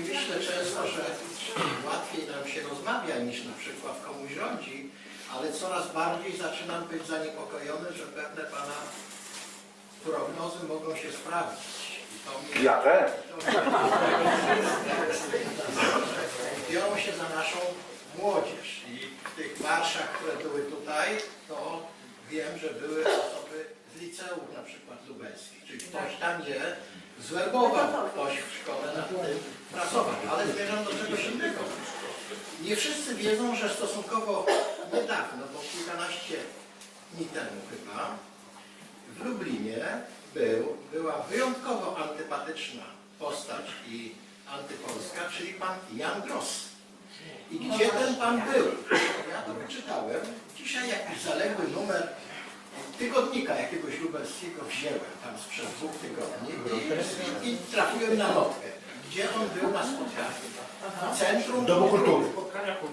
myślę często, że łatwiej nam się rozmawia niż na przykład komuś rządzi, ale coraz bardziej zaczynam być zaniepokojony, że pewne Pana prognozy mogą się sprawdzić. I to mnie Ja też. biorą się za naszą młodzież. I w tych marszach, które były tutaj, to wiem, że były osoby z liceum na przykład lubelskich. Czyli ktoś tam je zwerbował, ktoś w szkole nad tym pracował. Ale zmierzam do czegoś innego. Nie wszyscy wiedzą, że stosunkowo niedawno, bo kilkanaście dni temu chyba, w Lublinie był, była wyjątkowo antypatyczna postać i antypolska, czyli pan Jan Gross. I gdzie ten pan był? Ja to wyczytałem. Dzisiaj jakiś zaległy numer tygodnika jakiegoś lubelskiego wziąłem tam sprzed dwóch tygodni i, i trafiłem na notkę. Gdzie on był na spotkaniu? W Centrum Domu Kultury.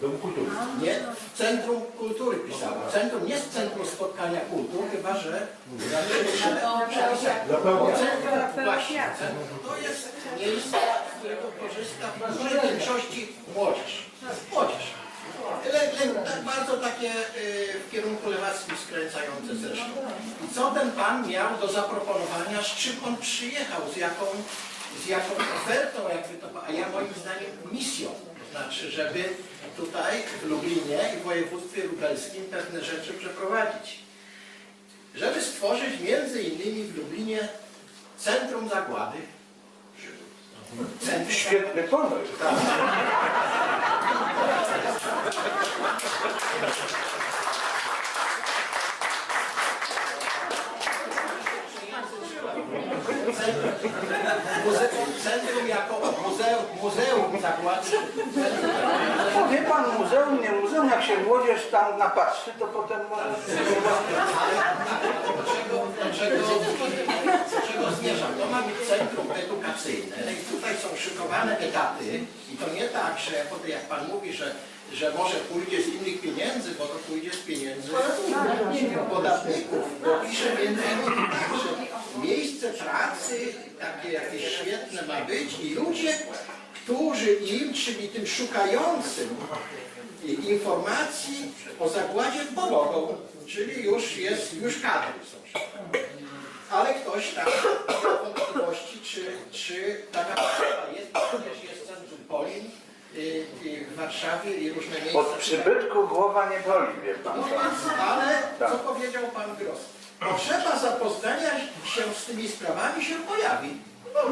Domu Kultury. nie, w Centrum Kultury pisało. Centrum nie jest Centrum Spotkania Kultur, chyba że. Centrum, właśnie, centrum to jest miejsce, z którego korzysta w dużej większości młodzież. Młodzież. Tak bardzo takie y, w kierunku lewackim skręcające zresztą. I co ten pan miał do zaproponowania, z czym on przyjechał, z jaką, z jaką ofertą, jakby to, a ja moim zdaniem misją. To znaczy, żeby tutaj w Lublinie i w województwie lubelskim pewne rzeczy przeprowadzić. Żeby stworzyć między innymi w Lublinie Centrum Zagłady. Centrum Świetny pomysł. Muzeum, centrum jako muzeum, muzeum zagłady. No wie pan, muzeum, nie muzeum, jak się młodzież tam napatrzy, to potem może... Do czego, do czego, zmierzam? To ma być centrum edukacyjne i tutaj są szykowane etaty i to nie tak, że jak Pan mówi, że, że może pójdzie z innych pieniędzy, bo to pójdzie z pieniędzy podatników, bo pisze między innymi że miejsce pracy takie jakieś świetne ma być i ludzie, którzy im, czyli tym szukającym informacji o zakładzie pomogą, czyli już jest, już kadry są. Ale ktoś tam miał wątpliwości, czy, czy taka jest, przecież jest centrum Polin y, y, w Warszawie i różne miejsca. Od przybytku głowa nie boli, wie pan. No więc, ale co powiedział pan Gross? Potrzeba zapoznania się z tymi sprawami się pojawi.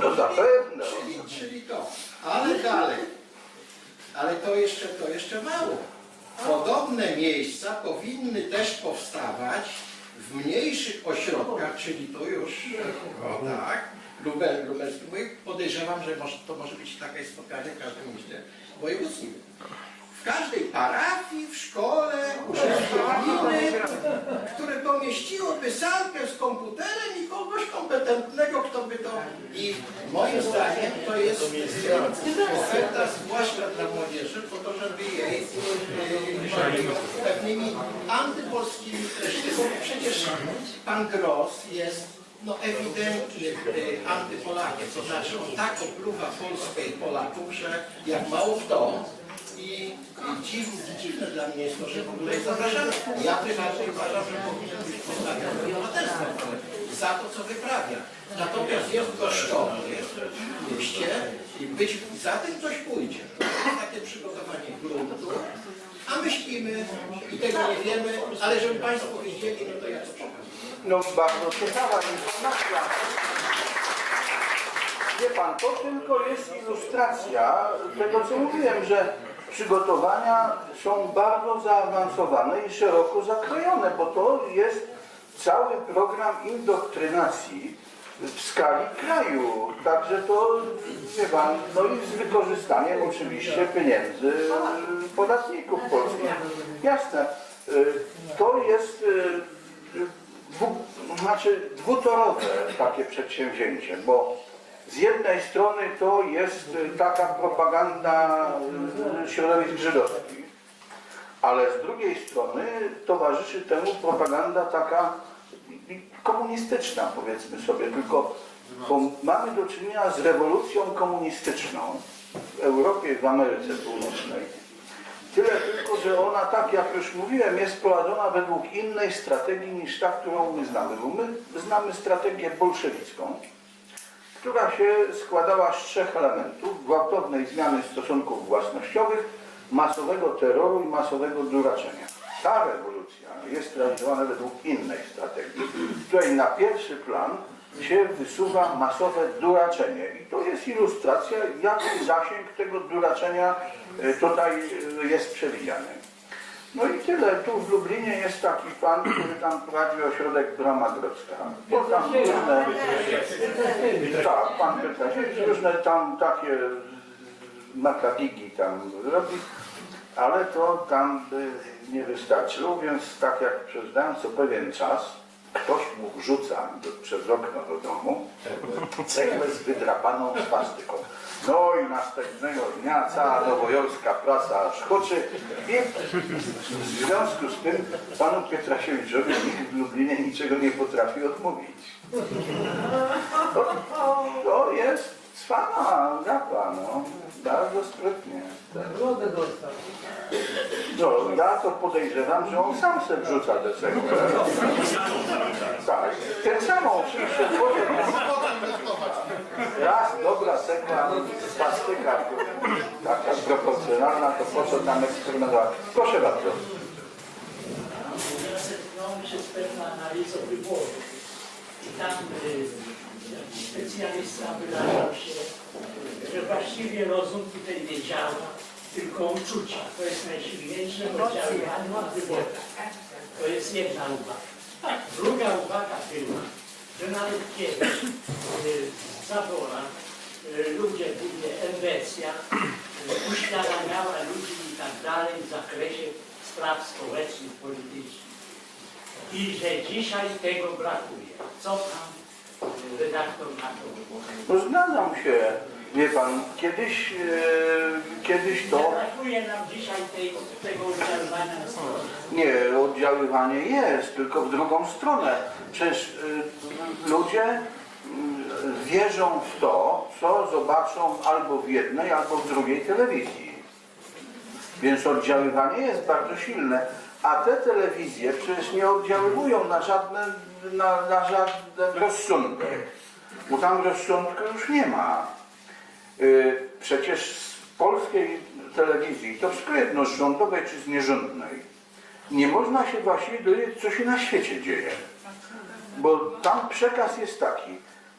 No zapewne. Czyli, czyli to. Ale dalej. Ale to jeszcze, to jeszcze mało. Podobne miejsca powinny też powstawać w mniejszych ośrodkach, czyli to już, o tak, Lubel, Lubelski. Podejrzewam, że może, to może być takie spotkanie w każdym mieście wojewódzkim. Każdej parafii, w szkole, gminy, które pomieściłoby salkę z komputerem i kogoś kompetentnego, kto by to... I moim zdaniem to jest oferta zwłaszcza dla młodzieży, po to, żeby jej e, pewnymi antypolskimi treściami. Przecież pan Gross jest no ewidentnie e, antypolakiem, to znaczy on tak opluwa Polskę i Polaków, że jak mało kto i, i dziwne, dla mnie jest to, że w ogóle jest zapraszany. Ja prywatnie uważam, że powinien być postawiony obywatelstwem za to, co wyprawia. Natomiast jest kosztowny w mieście i być za tym coś pójdzie. To takie przygotowanie gruntu, a my śpimy i tego nie wiemy, ale żeby Państwo wiedzieli, no to ja to przekażę. No bardzo ciekawa informacja. Wie pan, to tylko jest ilustracja tego, co mówiłem, że przygotowania są bardzo zaawansowane i szeroko zakrojone, bo to jest cały program indoktrynacji w skali kraju. Także to, wie pan, no i z wykorzystaniem oczywiście pieniędzy podatników polskich. Jasne. Y, To jest y, dwu, znaczy dwutorowe takie przedsięwzięcie, bo z jednej strony to jest y, taka propaganda y, środowisk żydowskich, ale z drugiej strony towarzyszy temu propaganda taka komunistyczna, powiedzmy sobie, tylko mamy do czynienia z rewolucją komunistyczną w Europie w Ameryce Północnej. Tyle tylko, że ona, tak jak już mówiłem, jest prowadzona według innej strategii niż ta, którą my znamy. Bo my znamy strategię bolszewicką, która się składała z trzech elementów. Gwałtownej zmiany stosunków własnościowych, masowego terroru i masowego duraczenia. Ta rewolucja jest realizowana według innej strategii, w której na pierwszy plan się wysuwa masowe duraczenie. I to jest ilustracja, jaki zasięg tego duraczenia e, tutaj e, jest przewidziany. No i tyle. Tu w Lublinie jest taki pan, który tam prowadzi ośrodek Brama Grodzka. Bo tam różne... Tak, pan Piotrasiewicz różne tam takie makabigi tam robi, ale to tam by nie wystarczyło, więc tak jak przeczytałem co pewien czas, ktoś mu wrzuca do, przez okno do domu cegłę z wydrapaną swastyką. No i następnego dnia cała nowojorska prasa huczy i w związku z tym panu Pietrasiewiczowi nikt w Lublinie niczego nie potrafi odmówić. To, to jest cwana gapa, no. Bardzo sprytnie. Nagrodę dostał. No, ja to podejrzewam, że on sam se wrzuca tę cegłę. Tak, tę samą oczywiście człowiek. Raz dobra cegła, pastyka taka proporcjonalna, to po co tam eksperymentować? Proszę bardzo. zetknąłem się z pewną analizą wyborów i tam y, specjalista wyrażał się, że właściwie rozum tutaj nie działa, tylko uczucia. To jest najsilniejsze oddziaływanie na wyborach. To jest jedna uwaga. Druga uwaga była, że nawet kiedyś y, Zabora y, ludzie, mówię, Elwecja, y, uświadamiała ludzi i tak dalej w zakresie spraw społecznych, politycznych. I że dzisiaj tego brakuje. Co y, redaktor? No zgadzam się. Wie pan, kiedyś, e, kiedyś to... brakuje nam dzisiaj tej, tego na. Nie, oddziaływanie jest, tylko w drugą stronę. Przecież y, ludzie y, wierzą w to, co zobaczą albo w jednej, albo w drugiej telewizji. Więc oddziaływanie jest bardzo silne. A te telewizje przecież nie oddziaływują na żadne, na, na żaden rozsądek. Bo tam rozsądku już nie ma. Y, Przecież z polskiej telewizji, to z rządowej czy z nierządnej, nie można się właściwie dowiedzieć, co się na świecie dzieje. Bo tam przekaz jest taki.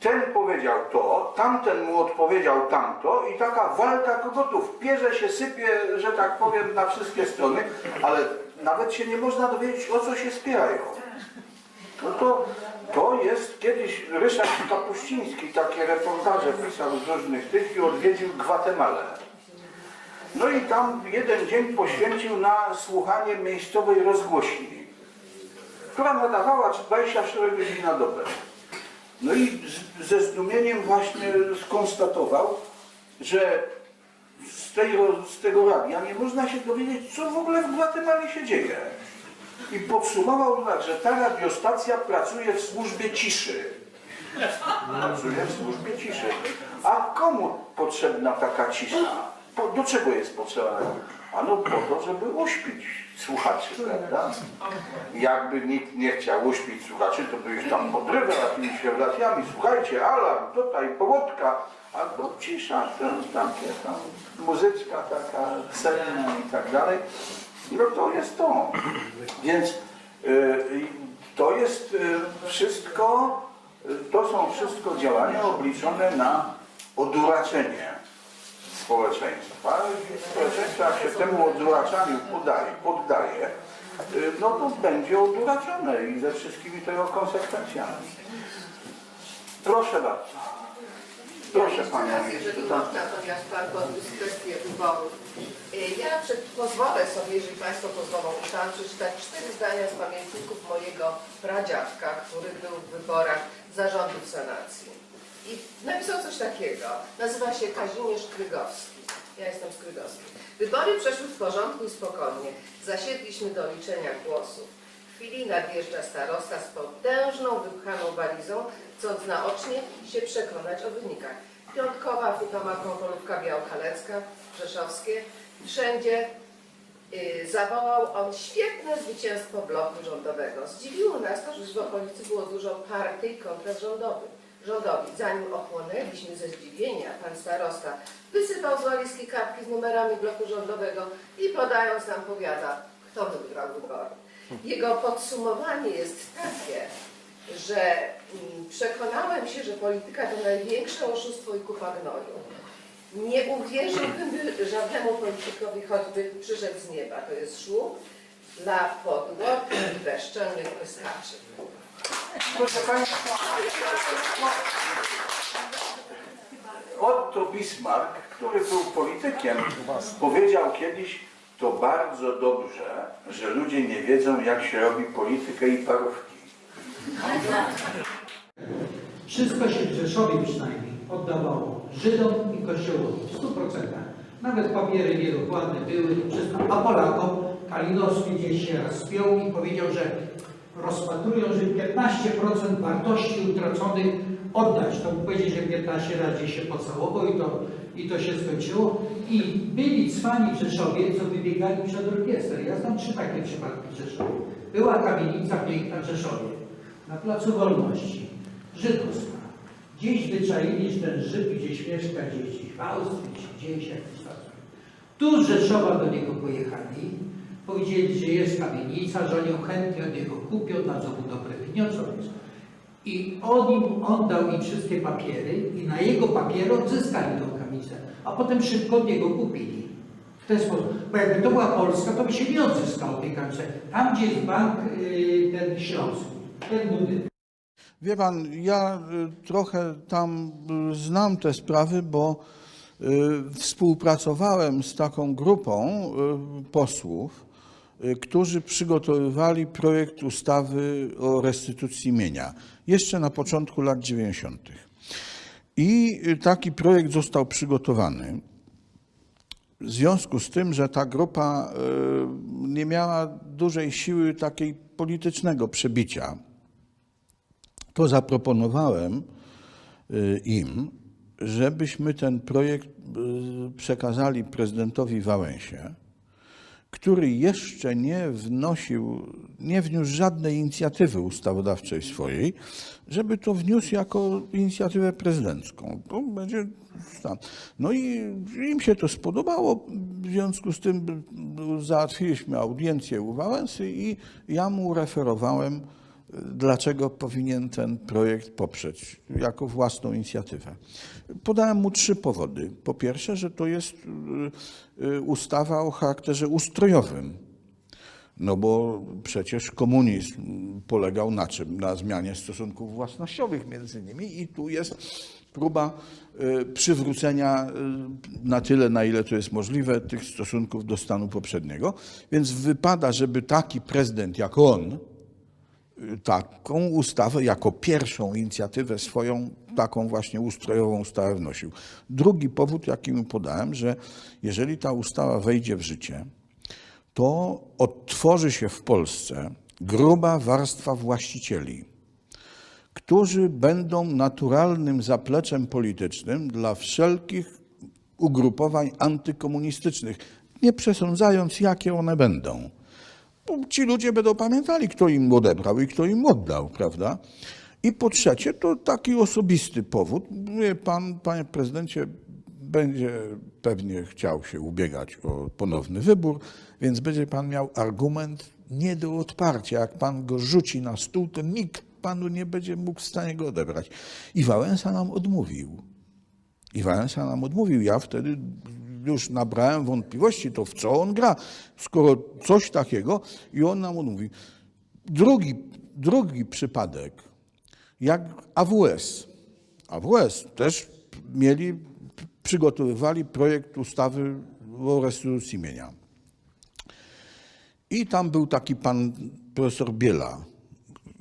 Ten powiedział to, tamten mu odpowiedział tamto i taka walka kogotów. Pierze się sypie, że tak powiem, na wszystkie strony, ale nawet się nie można dowiedzieć, o co się spierają. No to, to jest kiedyś Ryszard Kapuściński takie reportaże pisał z różnych tych i odwiedził Gwatemalę. No i tam jeden dzień poświęcił na słuchanie miejscowej rozgłośni, która nadawała 24 godziny na dobę. No i z, ze zdumieniem właśnie skonstatował, że z, tej, z tego radia nie można się dowiedzieć, co w ogóle w Gwatemali się dzieje. I podsumował tak, że ta radiostacja pracuje w służbie ciszy. Pracuje w służbie ciszy. A komu potrzebna taka cisza? Po, do czego jest potrzebna? Ano po to, żeby uśpić słuchaczy, prawda? Jakby nikt nie chciał uśpić słuchaczy, to by ich tam podrywał jakimiś rewelacjami. Słuchajcie, alarm, tutaj połodka, albo cisza, to takie tam muzyczka taka senna i tak dalej. No to jest to. Więc y, to jest y, wszystko, y, to są wszystko działania obliczone na oduraczenie społeczeństwa. Społeczeństwo jak się temu oduraczaniu podaje, poddaje, y, no to będzie oduraczone i ze wszystkimi tego konsekwencjami. Proszę bardzo. Proszę Panią Jeżeli minister. można, natomiast Pan podniósł kwestię wyborów. Y, Ja przed, pozwolę sobie, jeżeli Państwo pozwolą, chciałam przeczytać cztery zdania z pamiętników mojego pradziadka, który był w wyborach zarządów sanacji. I napisał coś takiego. Nazywa się Kazimierz Krygowski. Ja jestem z Krygowski. Wybory przeszły w porządku i spokojnie. Zasiedliśmy do liczenia głosów. Chwili nadjeżdża starosta z potężną, wypchaną walizą, chcąc naocznie się przekonać o wynikach. Piątkowa, Futomaką, Polówka Białkalecka, Rzeszowskie. Wszędzie y, zawołał on świetne zwycięstwo bloku rządowego. Zdziwiło nas to, że w okolicy było dużo partii kontra rządowych. Rządowi. Zanim ochłonęliśmy ze zdziwienia, pan starosta wysypał z walizki kartki z numerami bloku rządowego i podając nam powiada, kto wygrał wybory. Jego podsumowanie jest takie, że mm, przekonałem się, że polityka to największe oszustwo i kupa gnoju. Nie uwierzyłbym by żadnemu politykowi, choćby przyszedł z nieba. To jest szluk dla podłog i bezczelnych pyskaczy. Proszę Państwa, Otto Bismarck, który był politykiem, powiedział kiedyś, to bardzo dobrze, że ludzie nie wiedzą, jak się robi politykę i parówki. Wszystko się w Rzeszowie przynajmniej oddawało Żydom i Kościołowi w 100%. Nawet papiery niedokładne były. A Polakom Kalinowski gdzieś się rozpiął i powiedział, że rozpatrują, że 15% wartości utraconych oddać. To mu powiedzieć, że 15 razy się pocałował i to, i to się skończyło. I byli cwani Rzeszowie, co wybiegali przed orkiestrę. Ja znam trzy takie przypadki w Rzeszowie. Była kamienica piękna w Rzeszowie, na Placu Wolności, żydowska. Gdzieś wyczaili, że ten Żyd gdzieś mieszka, gdzieś, w Austrii, gdzieś jakiś tam. Tu z Rzeszowa do niego pojechali, powiedzieli, że jest kamienica, że oni chętnie od niego kupią, dadzą mu dobre pieniądze. I on im oddał im wszystkie papiery i na jego papiery odzyskali tą a potem szybko od niego kupili. W ten sposób. Bo jakby to była Polska, to by się nie odzyskało tej kamienicy. Tam, gdzie jest bank yy, ten śląski, ten budynek. Wie pan, ja y, trochę tam y, znam te sprawy, bo y, współpracowałem z taką grupą y, posłów, y, którzy przygotowywali projekt ustawy o restytucji mienia jeszcze na początku lat 90. I taki projekt został przygotowany. W związku z tym, że ta grupa y, nie miała dużej siły takiej politycznego przebicia, to zaproponowałem y, im, żebyśmy ten projekt y, przekazali prezydentowi Wałęsie, który jeszcze nie wnosił, nie wniósł żadnej inicjatywy ustawodawczej swojej, żeby to wniósł jako inicjatywę prezydencką. To będzie. No i im się to spodobało, w związku z tym załatwiliśmy audiencję u Wałęsy i ja mu referowałem, dlaczego powinien ten projekt poprzeć jako własną inicjatywę. Podałem mu trzy powody. Po pierwsze, że to jest y, y, ustawa o charakterze ustrojowym. No bo przecież komunizm polegał na czym? Na zmianie stosunków własnościowych między nimi i tu jest próba y, przywrócenia na tyle, na ile to jest możliwe, tych stosunków do stanu poprzedniego. Więc wypada, żeby taki prezydent jak on, taką ustawę jako pierwszą inicjatywę swoją, taką właśnie ustrojową ustawę wnosił. Drugi powód, jaki mu podałem, że jeżeli ta ustawa wejdzie w życie, to odtworzy się w Polsce gruba warstwa właścicieli, którzy będą naturalnym zapleczem politycznym dla wszelkich ugrupowań antykomunistycznych, nie przesądzając, jakie one będą ci ludzie będą pamiętali, kto im odebrał i kto im oddał, prawda? I po trzecie, to taki osobisty powód. Pan, panie prezydencie, będzie pewnie chciał się ubiegać o ponowny wybór, więc będzie pan miał argument nie do odparcia. Jak pan go rzuci na stół, to nikt panu nie będzie mógł w stanie go odebrać. I Wałęsa nam odmówił. I Wałęsa nam odmówił. Ja wtedy już nabrałem wątpliwości, to w co on gra, skoro coś takiego i on nam odmówi. Drugi, drugi przypadek, jak AWS. AWS też mieli, przygotowywali projekt ustawy o restytucji mienia. I tam był taki pan profesor Biela.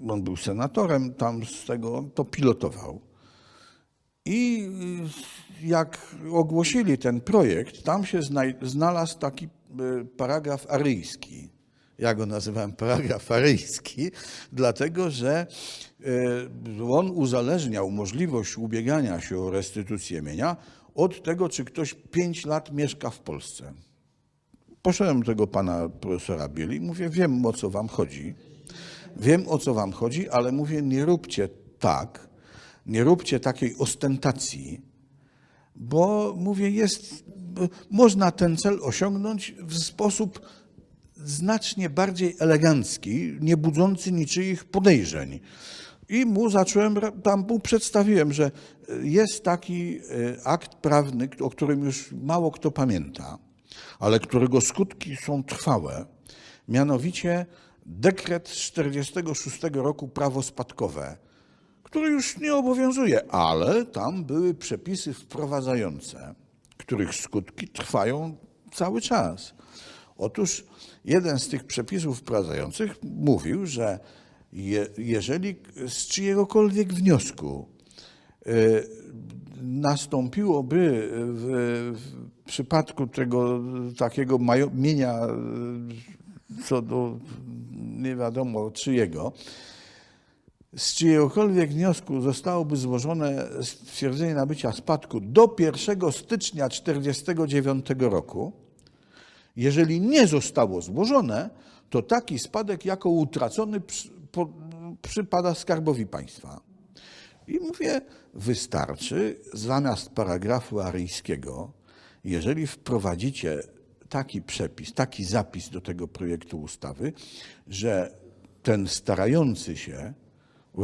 On był senatorem, tam z tego on to pilotował. I jak ogłosili ten projekt, tam się znalazł taki e, paragraf aryjski, Ja go nazywałem paragraf faryjski, dlatego że e, on uzależniał możliwość ubiegania się o restytucję mienia od tego, czy ktoś pięć lat mieszka w Polsce. Poszedłem do tego pana profesora Bieli mówię, wiem o co wam chodzi. Wiem o co wam chodzi, ale mówię, nie róbcie tak, nie róbcie takiej ostentacji, bo mówię, jest, można ten cel osiągnąć w sposób znacznie bardziej elegancki, nie budzący niczyich podejrzeń. I mu zacząłem, tam mu przedstawiłem, że jest taki e, akt prawny, o którym już mało kto pamięta, ale którego skutki są trwałe, mianowicie dekret z 46 roku prawo spadkowe, który już nie obowiązuje, ale tam były przepisy wprowadzające, których skutki trwają cały czas. Otóż jeden z tych przepisów wprowadzających mówił, że je, jeżeli z czyjegokolwiek wniosku y, nastąpiłoby w, w przypadku tego takiego mienia y, co do nie wiadomo czyjego, z czyjegokolwiek wniosku zostałoby złożone stwierdzenie nabycia spadku do 1 stycznia 1949 roku, jeżeli nie zostało złożone, to taki spadek jako utracony przypada skarbowi państwa. I mówię, wystarczy zamiast paragrafu aryjskiego, jeżeli wprowadzicie taki przepis, taki zapis do tego projektu ustawy, że ten starający się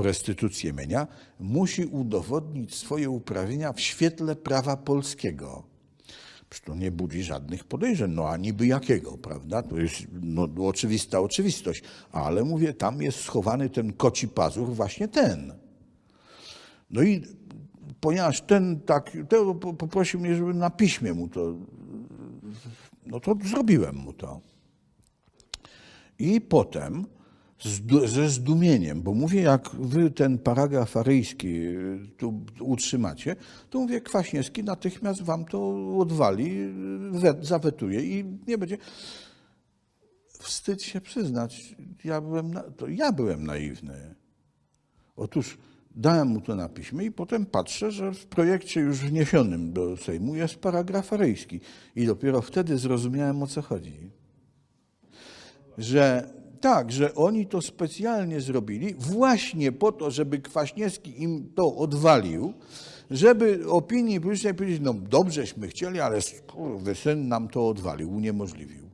restytucję mienia musi udowodnić swoje uprawnienia w świetle prawa polskiego. Przecież to nie budzi żadnych podejrzeń, no a niby jakiego, prawda? To jest no, oczywista oczywistość, ale mówię, tam jest schowany ten koci pazur, właśnie ten. No i ponieważ ten tak, po- poprosił mnie, żeby na piśmie mu to, no to zrobiłem mu to. I potem ze zdumieniem, bo mówię, jak wy ten paragraf aryjski y, tu utrzymacie, to mówię, Kwaśniewski natychmiast wam to odwali, y, we- zawetuje i nie będzie. Wstyd się przyznać, ja byłem, na, to ja byłem naiwny. Otóż dałem mu to na piśmie i potem patrzę, że w projekcie już wniesionym do Sejmu jest paragraf aryjski. I dopiero wtedy zrozumiałem, o co chodzi że tak, że oni to specjalnie zrobili właśnie po to, żeby Kwaśniewski im to odwalił, żeby opinii publicznej powiedzieć, no dobrześmy chcieli, ale skurwy syn nam to odwalił, uniemożliwił.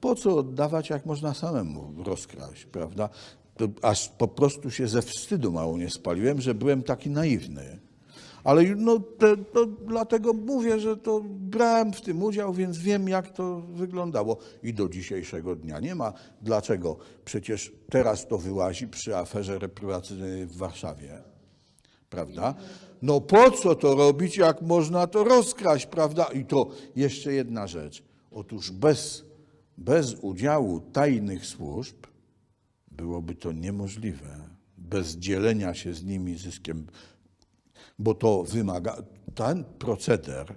Po co oddawać, jak można samemu rozkraść, prawda? To aż po prostu się ze wstydu mało nie spaliłem, że byłem taki naiwny. Ale no, te, to dlatego mówię, że to brałem w tym udział, więc wiem, jak to wyglądało. I do dzisiejszego dnia nie ma. Dlaczego? Przecież teraz to wyłazi przy aferze reprywatyzacyjnej w Warszawie. Prawda? No po co to robić, jak można to rozkraść, prawda? I to jeszcze jedna rzecz. Otóż bez, bez udziału tajnych służb byłoby to niemożliwe. Bez dzielenia się z nimi zyskiem bo to wymaga, ten proceder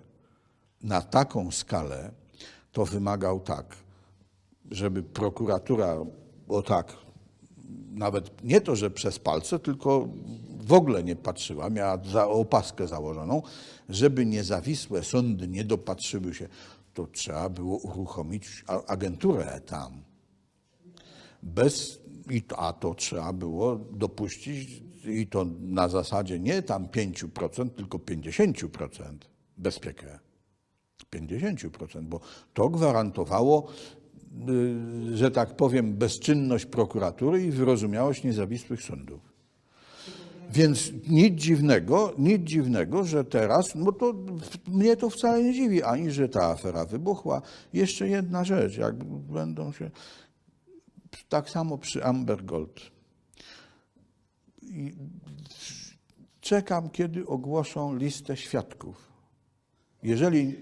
na taką skalę to wymagał tak, żeby prokuratura, o tak, nawet nie to, że przez palce, tylko w ogóle nie patrzyła, miała za opaskę założoną, żeby niezawisłe sądy nie dopatrzyły się, to trzeba było uruchomić agenturę tam. Bez, i to, a to trzeba było dopuścić i to na zasadzie nie tam 5%, tylko 50% bezpiekę. 50%, bo to gwarantowało, y, że tak powiem, bezczynność prokuratury i wyrozumiałość niezawisłych sądów. Więc nic dziwnego, nic dziwnego, że teraz, no to mnie to wcale nie dziwi, ani że ta afera wybuchła. Jeszcze jedna rzecz, jak będą się, tak samo przy Amber Gold. I czekam, kiedy ogłoszą listę świadków. Jeżeli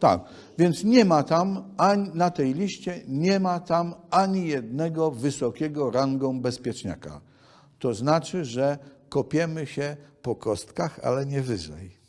tak, więc nie ma tam ani na tej liście nie ma tam ani jednego wysokiego rangą bezpieczniaka. To znaczy, że kopiemy się po kostkach, ale nie wyżej.